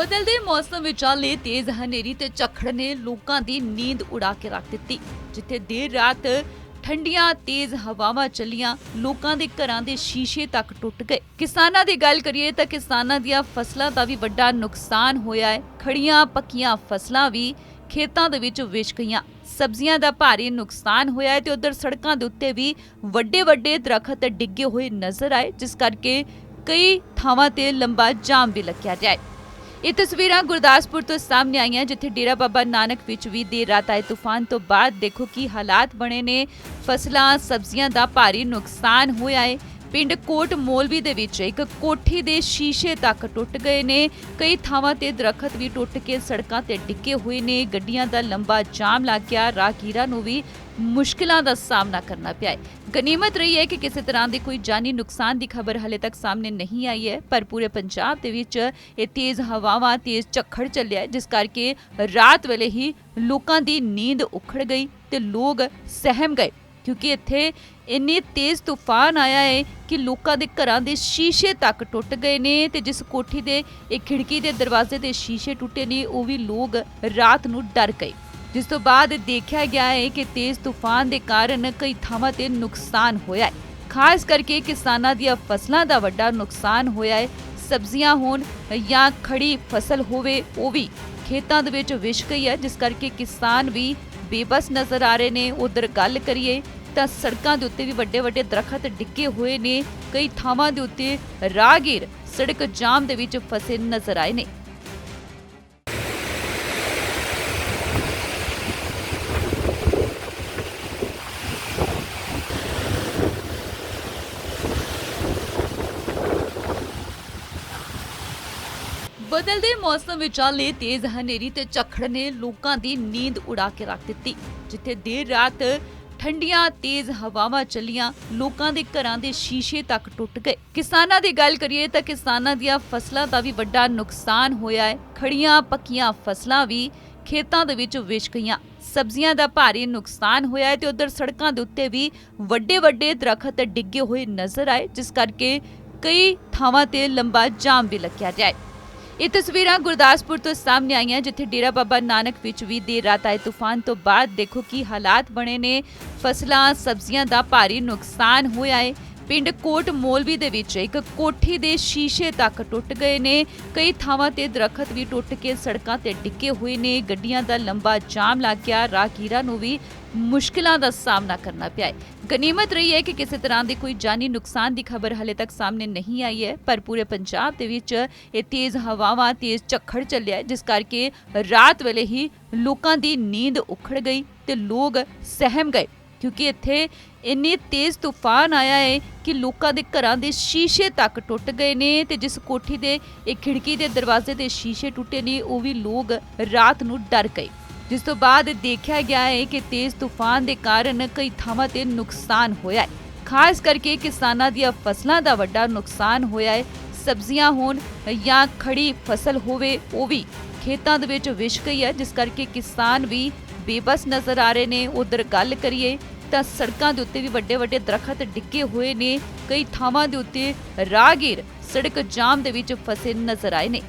ਬਦਲਦੇ ਮੌਸਮ ਵਿਚਾਲੇ ਤੇਜ਼ ਹਨੇਰੀ ਤੇ ਝੱਖੜ ਨੇ ਲੋਕਾਂ ਦੀ ਨੀਂਦ ਉਡਾ ਕੇ ਰੱਖ ਦਿੱਤੀ, ਜਿੱਥੇ ਦੇਰ ਰਾਤ ਠੰਡੀਆਂ ਤੇਜ਼ ਹਵਾਵਾਂ ਚੱਲੀਆਂ, ਲੋਕਾਂ ਦੇ ਘਰਾਂ ਦੇ ਸ਼ੀਸ਼ੇ ਤੱਕ ਟੁੱਟ ਗਏ। ਕਿਸਾਨਾਂ ਦੀ ਗੱਲ ਕਰੀਏ ਤਾਂ ਕਿਸਾਨਾਂ ਦੀਆਂ ਫਸਲਾਂ ਦਾ ਵੀ ਵੱਡਾ ਨੁਕਸਾਨ ਹੋਇਆ ਹੈ। ਖੜੀਆਂ ਪੱਕੀਆਂ ਫਸਲਾਂ ਵੀ ਖੇਤਾਂ ਦੇ ਵਿੱਚ ਵਿਛ ਗਈਆਂ। ਸਬਜ਼ੀਆਂ ਦਾ ਭਾਰੀ ਨੁਕਸਾਨ ਹੋਇਆ ਹੈ ਤੇ ਉਧਰ ਸੜਕਾਂ ਦੇ ਉੱਤੇ ਵੀ ਵੱਡੇ ਵੱਡੇ ਦਰਖਤ ਡਿੱਗੇ ਹੋਏ ਨਜ਼ਰ ਆਏ, ਜਿਸ ਕਰਕੇ ਕਈ ਥਾਵਾਂ ਤੇ ਲੰਬਾ ਜਾਮ ਵੀ ਲੱਗਿਆ ਰਿਹਾ ਹੈ। ਇਹ ਤਸਵੀਰਾਂ ਗੁਰਦਾਸਪੁਰ ਤੋਂ ਸਾਹਮਣੇ ਆਈਆਂ, ਜਿੱਥੇ ਡੇਰਾ ਬਾਬਾ ਨਾਨਕ ਵਿੱਚ ਵੀ ਦੇਰ ਰਾਤ ਆਏ ਤੂਫਾਨ ਤੋਂ ਬਾਅਦ ਦੇਖੋ ਕੀ ਹਾਲਾਤ ਬਣੇ ਨੇ। ਫਸਲਾਂ, ਸਬਜ਼ੀਆਂ ਦਾ ਭਾਰੀ ਨੁਕਸਾਨ ਹੋਇਆ ਹੈ ਪਿੰਡ ਕੋਟ ਮੋਲਵੀ ਦੇ ਵਿੱਚ ਇੱਕ ਕੋਠੀ ਦੇ ਸ਼ੀਸ਼ੇ ਤੱਕ ਟੁੱਟ ਗਏ ਨੇ। ਕਈ ਥਾਵਾਂ ਤੇ ਦਰਖਤ ਵੀ ਟੁੱਟ ਕੇ ਸੜਕਾਂ ਤੇ ਡਿੱਗੇ ਹੋਏ ਨੇ। ਗੱਡੀਆਂ ਦਾ ਲੰਬਾ ਜਾਮ ਲੱਗ ਗਿਆ। ਰਾਹਗੀਰਾਂ ਨੂੰ ਵੀ ਮੁਸ਼ਕਲਾਂ ਦਾ ਸਾਹਮਣਾ ਕਰਨਾ ਪਿਆ ਹੈ। ਗਨੀਮਤ ਰਹੀ ਹੈ ਕਿ ਕਿਸੇ ਤਰ੍ਹਾਂ ਦੀ ਕੋਈ ਜਾਨੀ ਨੁਕਸਾਨ ਦੀ ਖਬਰ ਹਲੇ ਤੱਕ ਸਾਹਮਣੇ ਨਹੀਂ ਆਈ ਹੈ। ਪਰ ਪੂਰੇ ਪੰਜਾਬ ਦੇ ਵਿੱਚ ਇਹ ਤੇਜ਼ ਹਵਾਵਾਂ, ਤੇਜ਼ ਝੱਖੜ ਚੱਲਿਆ ਜਿਸ ਕਰਕੇ ਰਾਤ ਵੇਲੇ ਹੀ ਲੋਕਾਂ ਦੀ ਨੀਂਦ ਉਖੜ ਗਈ ਤੇ ਲੋਕ ਸਹਿਮ ਗਏ। ਕਿਉਂਕਿ ਇੱਥੇ ਇੰਨੇ ਤੇਜ਼ ਤੂਫਾਨ ਆਇਆ ਹੈ ਕਿ ਲੋਕਾਂ ਦੇ ਘਰਾਂ ਦੇ ਸ਼ੀਸ਼ੇ ਤੱਕ ਟੁੱਟ ਗਏ ਨੇ ਤੇ ਜਿਸ ਕੋਠੀ ਦੇ, ਇਹ ਖਿੜਕੀ ਦੇ ਦਰਵਾਜ਼ੇ ਦੇ ਸ਼ੀਸ਼ੇ ਟੁੱਟੇ ਨੇ, ਉਹ ਵੀ ਲੋਕ ਰਾਤ ਨੂੰ ਡਰ ਗਏ। ਜਿਸ ਤੋਂ ਬਾਅਦ ਦੇਖਿਆ ਗਿਆ ਹੈ ਕਿ ਤੇਜ਼ ਤੂਫਾਨ ਦੇ ਕਾਰਨ ਕਈ ਥਾਵਾਂ ਤੇ ਨੁਕਸਾਨ ਹੋਇਆ ਹੈ ਖਾਸ ਕਰਕੇ ਕਿਸਾਨਾਂ ਦੀਆਂ ਫਸਲਾਂ ਦਾ ਵੱਡਾ ਨੁਕਸਾਨ ਹੋਇਆ ਹੈ ਸਬਜ਼ੀਆਂ ਹੋਣ ਜਾਂ ਖੜੀ ਫਸਲ ਹੋਵੇ, ਉਹ ਵੀ ਖੇਤਾਂ ਦੇ ਵਿੱਚ ਵਿਛ ਗਈ ਹੈ। ਜਿਸ ਕਰਕੇ ਕਿਸਾਨ ਵੀ ਬੇਬਸ ਨਜ਼ਰ ਆ ਰਹੇ ਨੇ। ਉਧਰ ਗੱਲ ਕਰੀਏ ਤਾਂ ਸੜਕਾਂ ਦੇ ਉੱਤੇ ਵੀ ਵੱਡੇ ਵੱਡੇ ਦਰਖਤ ਡਿੱਗੇ ਹੋਏ ਨੇ। ਕਈ ਥਾਵਾਂ ਦੇ ਉੱਤੇ ਰਾਹਗੀਰ ਸੜਕ ਜਾਮ ਦੇ ਵਿੱਚ ਫਸੇ ਨਜ਼ਰ ਆਏ ਨੇ। ਬਦਲਦੇ ਮੌਸਮ ਵਿਚਾਲੇ ਤੇਜ਼ ਹਨੇਰੀ ਤੇ ਝੱਖੜ ਨੇ ਲੋਕਾਂ ਦੀ ਨੀਂਦ ਉਡਾ ਕੇ ਰੱਖ ਦਿੱਤੀ, ਜਿੱਥੇ ਦੇਰ ਰਾਤ ਠੰਡੀਆਂ, ਤੇਜ਼ ਹਵਾਵਾਂ ਚੱਲੀਆਂ, ਲੋਕਾਂ ਦੇ ਘਰਾਂ ਦੇ ਸ਼ੀਸ਼ੇ ਤੱਕ ਟੁੱਟ ਗਏ। ਕਿਸਾਨਾਂ ਦੀ ਗੱਲ ਕਰੀਏ ਤਾਂ ਕਿਸਾਨਾਂ ਦੀਆਂ ਫਸਲਾਂ ਦਾ ਵੀ ਵੱਡਾ ਨੁਕਸਾਨ ਹੋਇਆ ਹੈ। ਖੜੀਆਂ ਪੱਕੀਆਂ ਫਸਲਾਂ ਵੀ ਖੇਤਾਂ ਦੇ ਵਿੱਚ ਵਿਛ ਗਈਆਂ। ਸਬਜ਼ੀਆਂ ਦਾ ਭਾਰੀ ਨੁਕਸਾਨ ਹੋਇਆ ਹੈ ਤੇ ਉਧਰ ਸੜਕਾਂ ਦੇ ਉੱਤੇ ਵੀ ਵੱਡੇ ਵੱਡੇ ਦਰਖਤ ਡਿੱਗੇ ਹੋਏ ਨਜ਼ਰ ਆਏ, ਜਿਸ ਕਰਕੇ ਕਈ ਥਾਵਾਂ ਤੇ ਲੰਬਾ ਜਾਮ ਵੀ ਲੱਗਿਆ ਰਿਹਾ ਹੈ। ਇਹ ਤਸਵੀਰਾਂ ਗੁਰਦਾਸਪੁਰ ਤੋਂ ਸਾਹਮਣੇ ਆਈਆਂ, ਜਿੱਥੇ ਡੇਰਾ ਬਾਬਾ ਨਾਨਕ ਵਿੱਚ ਵੀ ਦੇਰ ਰਾਤ ਆਏ ਤੂਫਾਨ ਤੋਂ ਬਾਅਦ ਦੇਖੋ ਕੀ ਹਾਲਾਤ ਬਣੇ ਨੇ। ਫਸਲਾਂ, ਸਬਜ਼ੀਆਂ ਦਾ ਭਾਰੀ ਨੁਕਸਾਨ ਹੋਇਆ ਹੈ ਪਿੰਡ ਕੋਟ ਮੋਲਵੀ ਦੇ ਵਿੱਚ ਇੱਕ ਕੋਠੀ ਦੇ ਸ਼ੀਸ਼ੇ ਤੱਕ ਟੁੱਟ ਗਏ ਨੇ। ਕਈ ਥਾਵਾਂ ਤੇ ਦਰਖਤ ਵੀ ਟੁੱਟ ਕੇ ਸੜਕਾਂ ਤੇ ਡਿੱਗੇ ਹੋਏ ਨੇ। ਗੱਡੀਆਂ ਦਾ ਲੰਬਾ ਜਾਮ ਲੱਗ ਗਿਆ। ਰਾਹਗੀਰਾਂ ਨੂੰ ਵੀ ਮੁਸ਼ਕਲਾਂ ਦਾ ਸਾਹਮਣਾ ਕਰਨਾ ਪਿਆ ਹੈ। ਗਨੀਮਤ ਰਹੀ ਹੈ ਕਿ ਕਿਸੇ ਤਰ੍ਹਾਂ ਦੀ ਕੋਈ ਜਾਨੀ ਨੁਕਸਾਨ ਦੀ ਖਬਰ ਹਲੇ ਤੱਕ ਸਾਹਮਣੇ ਨਹੀਂ ਆਈ ਹੈ। ਪਰ ਪੂਰੇ ਪੰਜਾਬ ਦੇ ਵਿੱਚ ਇਹ ਤੇਜ਼ ਹਵਾਵਾਂ, ਤੇਜ਼ ਝੱਖੜ ਚੱਲਿਆ ਜਿਸ ਕਰਕੇ ਰਾਤ ਵੇਲੇ ਹੀ ਲੋਕਾਂ ਦੀ ਨੀਂਦ ਉਖੜ ਗਈ ਤੇ ਲੋਕ ਸਹਿਮ ਗਏ। ਕਿਉਂਕਿ ਇੱਥੇ ਇੰਨੇ ਤੇਜ਼ ਤੂਫਾਨ ਆਇਆ ਹੈ ਕਿ ਲੋਕਾਂ ਦੇ ਘਰਾਂ ਦੇ ਸ਼ੀਸ਼ੇ ਤੱਕ ਟੁੱਟ ਗਏ ਨੇ ਤੇ ਜਿਸ ਕੋਠੀ ਦੇ, ਇਹ ਖਿੜਕੀ ਦੇ ਦਰਵਾਜ਼ੇ ਦੇ ਸ਼ੀਸ਼ੇ ਟੁੱਟੇ ਨੇ, ਉਹ ਵੀ ਲੋਕ ਰਾਤ ਨੂੰ ਡਰ ਗਏ। ਜਿਸ ਤੋਂ ਬਾਅਦ ਦੇਖਿਆ ਗਿਆ ਹੈ ਕਿ ਤੇਜ਼ ਤੂਫਾਨ ਦੇ ਕਾਰਨ ਕਈ ਥਾਵਾਂ ਤੇ ਨੁਕਸਾਨ ਹੋਇਆ ਹੈ ਖਾਸ ਕਰਕੇ ਕਿਸਾਨਾਂ ਦੀਆਂ ਫਸਲਾਂ ਦਾ ਵੱਡਾ ਨੁਕਸਾਨ ਹੋਇਆ ਹੈ ਸਬਜ਼ੀਆਂ ਹੋਣ ਜਾਂ ਖੜੀ ਫਸਲ ਹੋਵੇ, ਉਹ ਵੀ ਖੇਤਾਂ ਦੇ ਵਿੱਚ ਵਿਛ ਗਈ ਹੈ। ਜਿਸ ਕਰਕੇ ਕਿਸਾਨ ਵੀ ਬੇਬਸ ਨਜ਼ਰ ਆ ਰਹੇ ਨੇ। ਉਧਰ ਗੱਲ ਕਰੀਏ ਤਾਂ ਸੜਕਾਂ ਦੇ ਉੱਤੇ ਵੀ ਵੱਡੇ ਵੱਡੇ ਦਰਖਤ ਡਿੱਗੇ ਹੋਏ ਨੇ। ਕਈ ਥਾਵਾਂ ਦੇ ਉੱਤੇ ਰਾਹਗੀਰ ਸੜਕ ਜਾਮ ਦੇ ਵਿੱਚ ਫਸੇ ਨਜ਼ਰ ਆਏ ਨੇ।